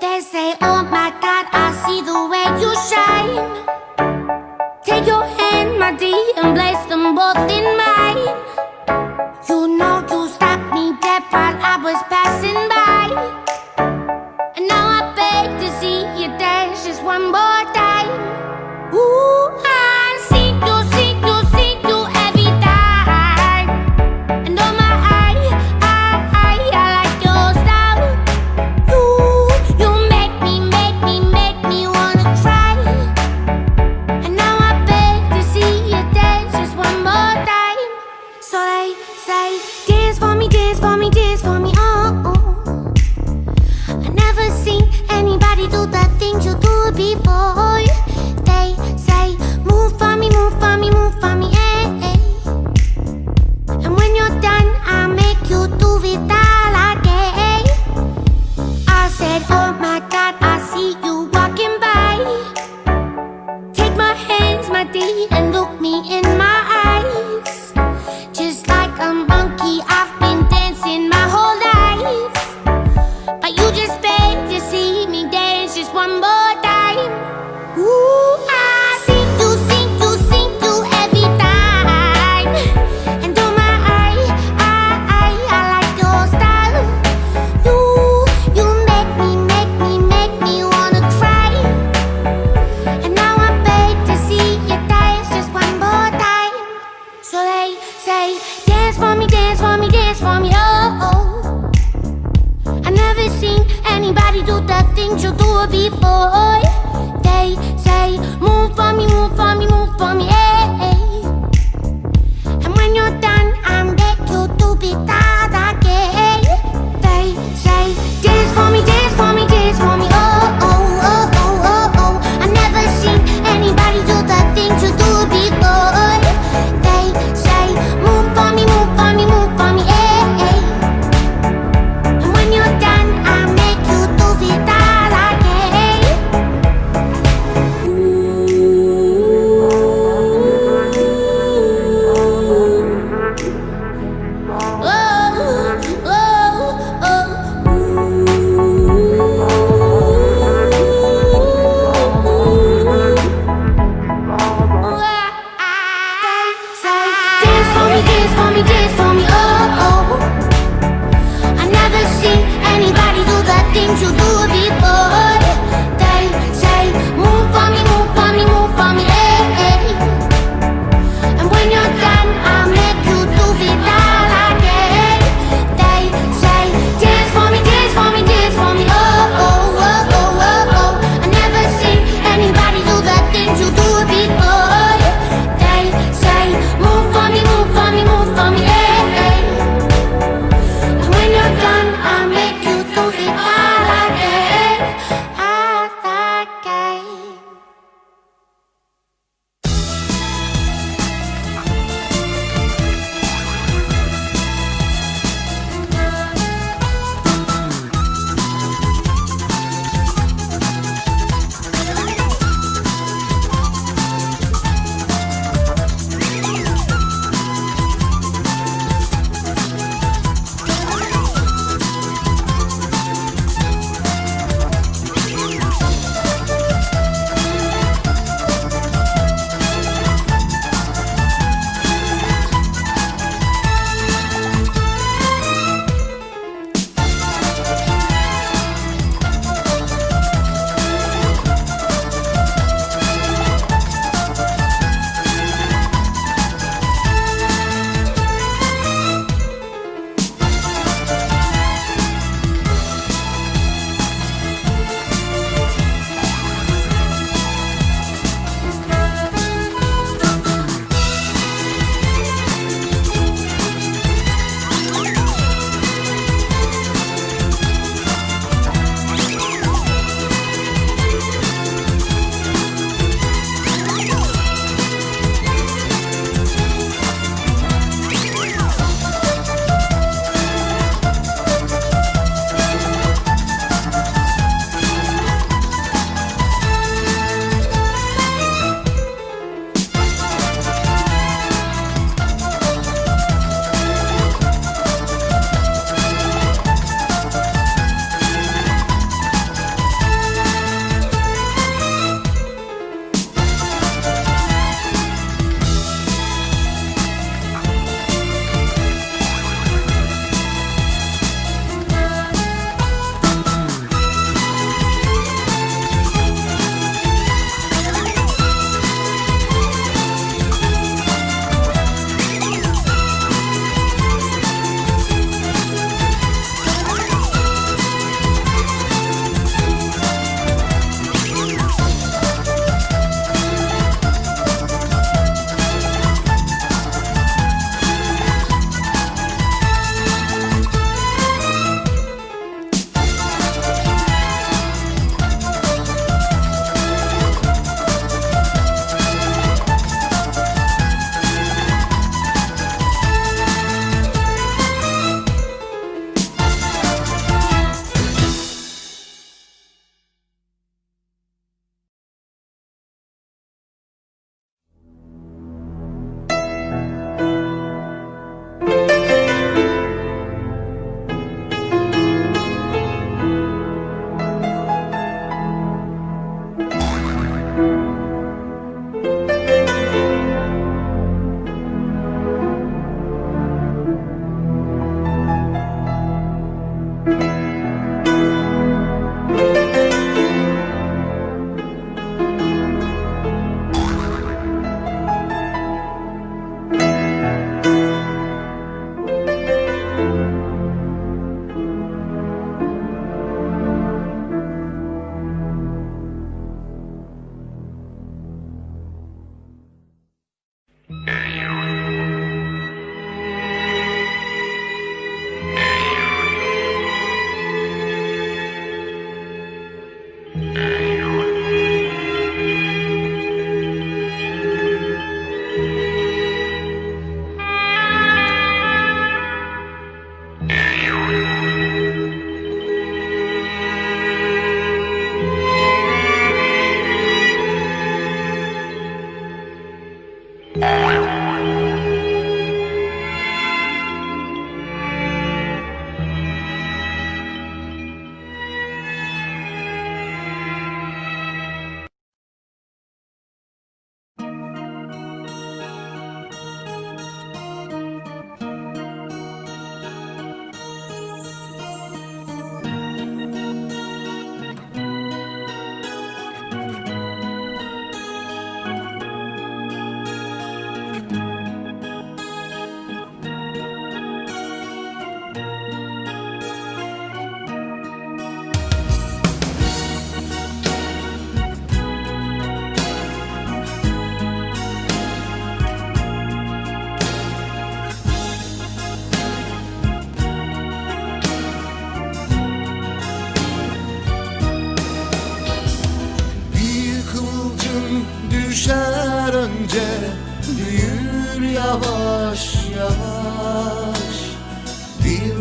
They say, Oh my God, I see the way you shine. Take your hand, my dear, and them both in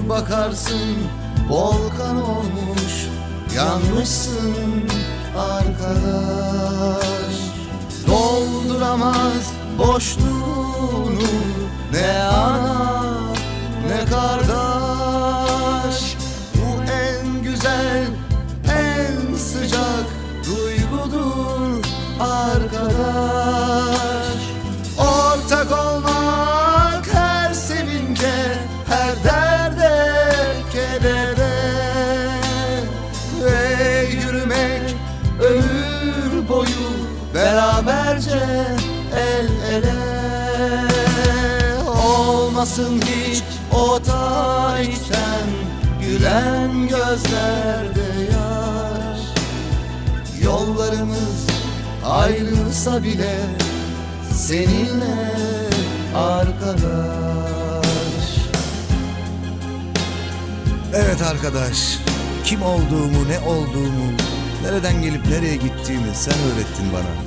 Bakarsın volkan olmuş Yanmışsın arkadaş. Dolduramaz boşluğunu Ne ana ne kardeş beraberce el ele. Olmasın hiç o da içten gülen gözlerde yaş. Yollarımız ayrılsa bile seninle arkadaş. Evet arkadaş, kim olduğumu, ne olduğumu, nereden gelip nereye gittiğimi sen öğrettin bana.